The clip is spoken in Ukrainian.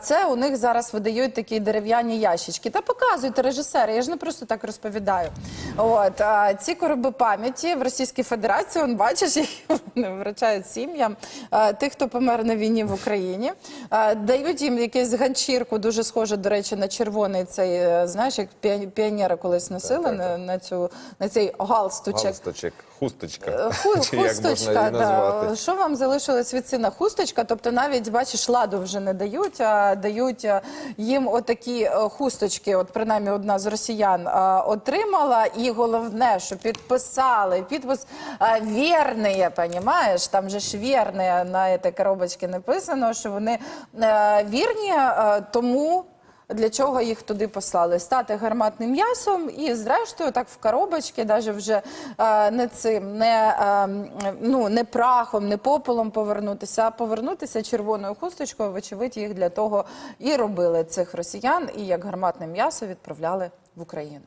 це у них зараз видають такі дерев'яні ящички. Та показують режисери. Я ж не просто так розповідаю. От ці короби пам'яті в Російській Федерації, он бачиш, їх вручають сім'ям е, тих, хто помер на війні в Україні. Е, Дають їм якусь ганчірку, дуже схоже, до речі, на червоний цей, е, знаєш, як піо- піонери колись носили так, на, на цю на цей галстучок. Галстучек, хусточка. Ху- Чи як можна Хусточка, да. що вам залишилось від сина? Хусточка, тобто навіть бачиш, ладу вже не дають, а дають їм отакі е, хусточки. От принаймні одна з росіян отримала, і головне, що підписали підпис вірний, понімаєш? Там же ж вірне на цій коробочці написано, що вони е, вірні, е, тому. Для чого їх туди послали? Стати гарматним м'ясом і, зрештою, так в коробочці, навіть вже е, не цим, не, ну, не прахом, не попелом повернутися, а повернутися червоною хусточкою. Вочевидь, їх для того і робили цих росіян, і як гарматне м'ясо відправляли в Україну.